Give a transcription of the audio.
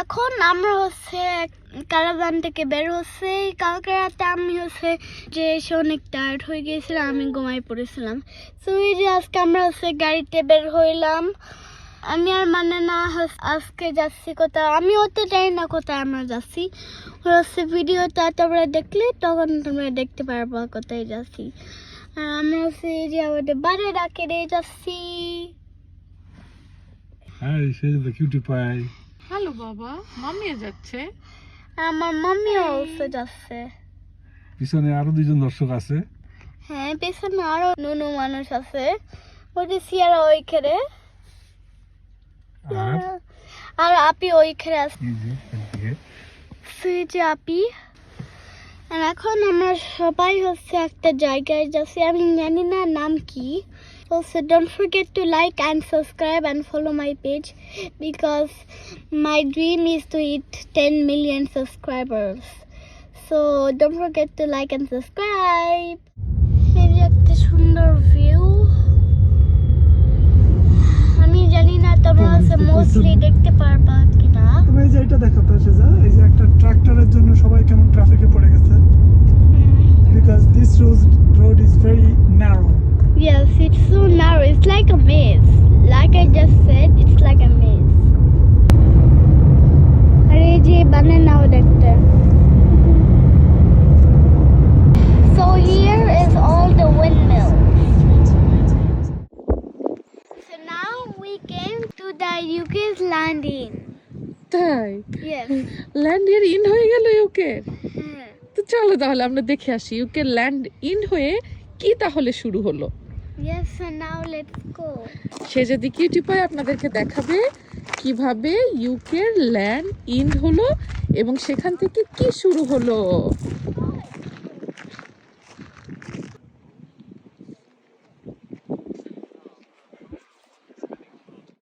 এখন আমরা হচ্ছে কারাবান থেকে বের হচ্ছে। কালকে রাতে আমি হচ্ছে যে এসে অনেক টায়ার্ড হয়ে গিয়েছিলাম, আমি ঘুমাই পড়েছিলাম। তো এই যে আজকে আমরা হচ্ছে গাড়িতে বের হইলাম। আমি আর মানে না আজকে যাচ্ছি কোথাও আমি অত জানি না কোথায় আমরা যাচ্ছি। হচ্ছে ভিডিওটা তোমরা দেখলে, তখন তোমরা দেখতে পারব কোথায় যাচ্ছি। আর আমরা হচ্ছে এই যে আমাদের বাড়ি ডাকে যাচ্ছি। Hi. হ্যালো বাবা মামিও যাচ্ছে। আমার মামিও যাচ্ছে। পিছনে আরও দুজন দর্শক আছে। হ্যাঁ পেছনে আরও নুনু মানুষ আছে। ওই সিয়ারা ওইখানে। আর? আর আপি ওইখানে আছে। এই যে এদিকে। সেই যে আপি। আর এখন আমরা সবাই হচ্ছে একটা জায়গায় যাচ্ছি আমি জানি না নাম কি Also, don't forget to like and subscribe and follow my page because my dream is to hit 10 million subscribers. So don't forget to like and subscribe. এই যে একটা সুন্দর view It's like a maze. Like I just said, it's like a maze. আর এই যে বানানাও দেখতে So here is all the windmills. So now we came to the UK's landing. তাই Yes. Land ইয়ার ইন হয়ে গেল ইউকে Hmm. তো চলো তাহলে আমরা দেখে আসি ইউকে ল্যান্ড ইন হয়ে কি তাহলে শুরু হলো Yes, and now let's go. সে যদি কিউটি পায় আপনাদেরকে দেখাবে কীভাবে ইউকের ল্যান্ড ইন হলো এবং সেখান থেকে কি শুরু হলো